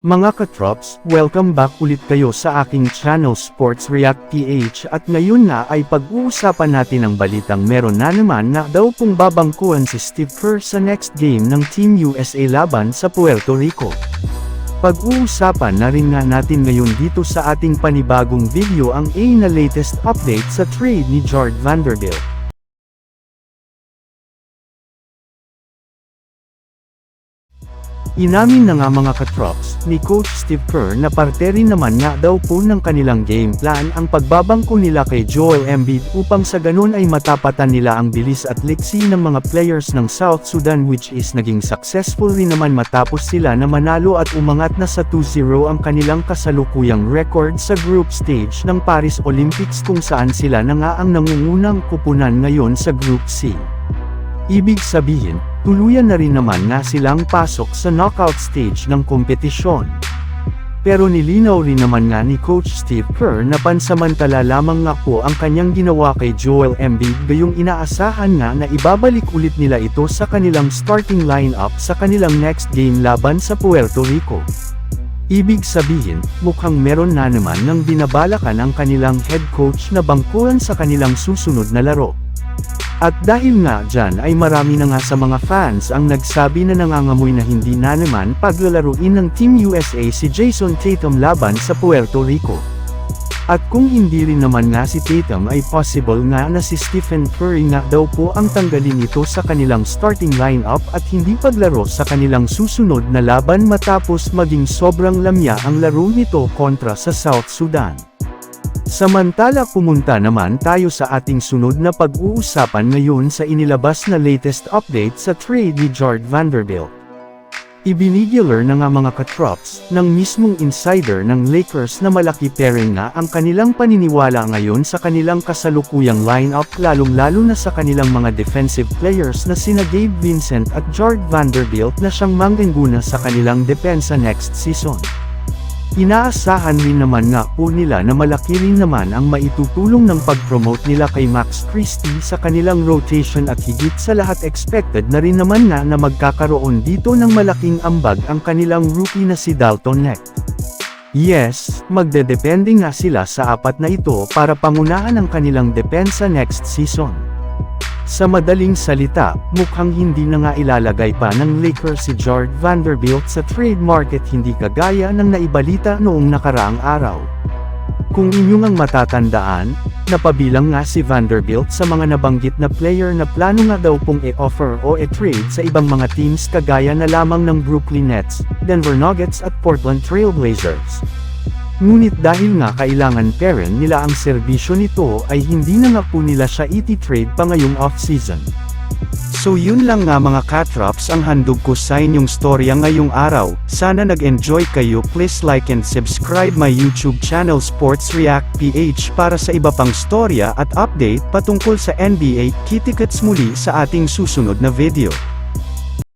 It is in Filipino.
Mga katrops, welcome back ulit kayo sa aking channel Sports React PH at ngayon na ay pag-uusapan natin ang balitang meron na naman na daw pong babangkuhan si Steve Kerr sa next game ng Team USA laban sa Puerto Rico. Pag-uusapan na rin nga natin ngayon dito sa ating panibagong video ang A na latest update sa trade ni Jard Vanderbilt. Inamin na nga mga katrops, ni Coach Steve Kerr na parte rin naman nga daw po ng kanilang game plan ang pagbabangko nila kay Joel Embiid upang sa ganun ay matapatan nila ang bilis at liksi ng mga players ng South Sudan which is naging successful rin naman matapos sila na manalo at umangat na sa 2-0 ang kanilang kasalukuyang record sa group stage ng Paris Olympics kung saan sila na nga ang nangungunang kupunan ngayon sa Group C. Ibig sabihin, tuluyan na rin naman na silang pasok sa knockout stage ng kompetisyon. Pero nilinaw rin naman nga ni Coach Steve Kerr na pansamantala lamang nga po ang kanyang ginawa kay Joel Embiid gayong inaasahan nga na ibabalik ulit nila ito sa kanilang starting lineup sa kanilang next game laban sa Puerto Rico. Ibig sabihin, mukhang meron na naman ng binabalakan ang kanilang head coach na bangkuhan sa kanilang susunod na laro. At dahil nga dyan ay marami na nga sa mga fans ang nagsabi na nangangamoy na hindi na naman paglalaruin ng Team USA si Jason Tatum laban sa Puerto Rico. At kung hindi rin naman nga si Tatum ay possible nga na si Stephen Curry nga daw po ang tanggalin ito sa kanilang starting lineup at hindi paglaro sa kanilang susunod na laban matapos maging sobrang lamya ang laro nito kontra sa South Sudan. Samantala pumunta naman tayo sa ating sunod na pag-uusapan ngayon sa inilabas na latest update sa trade ni Jard Vanderbilt. Ibinigyaler na nga mga katrops ng mismong insider ng Lakers na malaki pairing nga ang kanilang paniniwala ngayon sa kanilang kasalukuyang lineup lalong-lalo na sa kanilang mga defensive players na sina Gabe Vincent at Jard Vanderbilt na siyang mangguna sa kanilang depensa next season. Inaasahan rin naman nga po nila na malaki rin naman ang maitutulong ng pag-promote nila kay Max Christie sa kanilang rotation at higit sa lahat expected na rin naman na na magkakaroon dito ng malaking ambag ang kanilang rookie na si Dalton Neck. Yes, magdedepende nga sila sa apat na ito para pangunahan ang kanilang depensa next season. Sa madaling salita, mukhang hindi na nga ilalagay pa ng Lakers si Jard Vanderbilt sa trade market hindi kagaya ng naibalita noong nakaraang araw. Kung inyong ang matatandaan, napabilang nga si Vanderbilt sa mga nabanggit na player na plano nga daw pong i-offer o i-trade sa ibang mga teams kagaya na lamang ng Brooklyn Nets, Denver Nuggets at Portland Trail Blazers. Ngunit dahil nga kailangan peren nila ang serbisyo nito ay hindi na nga po nila siya iti-trade pa ngayong off-season. So yun lang nga mga katrops ang handog ko sa inyong storya ngayong araw, sana nag-enjoy kayo please like and subscribe my YouTube channel Sports React PH para sa iba pang storya at update patungkol sa NBA, kitikets muli sa ating susunod na video.